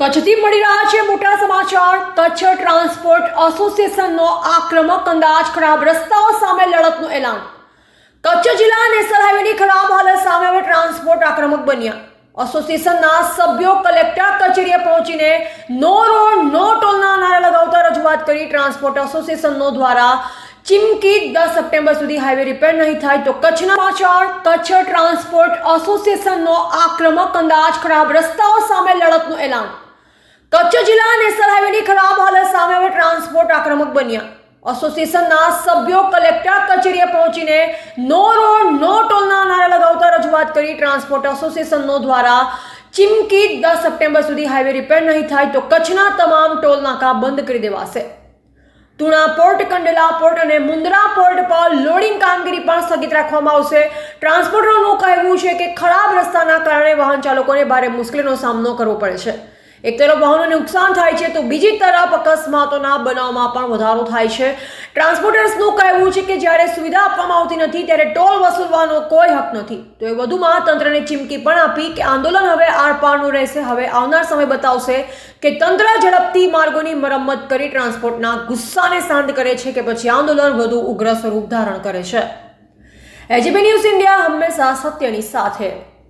કચ્છથી મળી રહ્યા છે મોટા સમાચાર. કચ્છ ટ્રાન્સપોર્ટ એસોસિએશનનો આક્રમક અંદાજ, ખરાબ રસ્તાઓ સામે લડતનું એલાન. કચ્છ જિલ્લા નેશનલ હાઈવેની ખરાબ હાલત સામે હવે ટ્રાન્સપોર્ટ આક્રમક બન્યા. એસોસિએશનના સભ્યો કલેક્ટર કચેરીએ પહોંચીને નો રોડ, નો ટોલના નારા લગાવતા રજૂઆત કરી ટ્રાન્સપોર્ટ એસોસિએશનનો દ્વારા ચીમકી દસ સપ્ટેમ્બર સુધી હાઈવે રિપેર નહીં થાય તો કચ્છના પાછળ કચ્છ ટ્રાન્સપોર્ટ એસોસિએશનનો આક્રમક અંદાજ, ખરાબ રસ્તાઓ સામે લડતનું એલાન. કચ્છ જિલ્લા નેશનલ હાઈવેની ખરાબ હાલત સામે હવે ટ્રાન્સપોર્ટ આક્રમક બન્યા. એસોસિએશનના સભ્યો કલેક્ટર કચેરીએ પહોંચીને નો રોડ, નો ટોલના નારા લગાવતા રજૂઆત કરી ટ્રાન્સપોર્ટ એસોસિએશનનો દ્વારા ચીમકી દસ સપ્ટેમ્બર સુધી હાઈવે રિપેર નહીં થાય તો કચ્છના તમામ ટોલ નાકા બંધ કરી દેવાશે. તુણા પોર્ટ, કંડલા પોર્ટ અને મુન્દ્રા પોર્ટ પર લોડિંગ કામગીરી પણ સ્થગિત રાખવામાં આવશે. ટ્રાન્સપોર્ટરોનું કહેવું છે કે ખરાબ રસ્તાના કારણે વાહન ચાલકોને ભારે મુશ્કેલીનો સામનો કરવો પડે છે. એક તરફ વાહનોને નુકસાન થાય છે, તો બીજી તરફ અકસ્માતોના બનાવમાં પણ વધારો થાય છે. ટ્રાન્સપોર્ટર્સનું કહેવું છે કે જ્યારે સુવિધા આપવામાં આવતી નથી, ત્યારે ટોલ વસૂલવાનો કોઈ હક નથી. તો એ વધુમાં તંત્રને ચીમકી પણ આપી કે આંદોલન હવે આરપારનું રહેશે, હવે આવનાર સમય બતાવશે કે તંત્ર ઝડપથી માર્ગોની મરમ્મત કરી ટ્રાન્સપોર્ટના ગુસ્સાને શાંત કરે છે કે પછી આંદોલન વધુ ઉગ્ર સ્વરૂપ ધારણ કરે છે. એજીબી ન્યૂઝ ઇન્ડિયા હંમેશા સત્યની સાથે.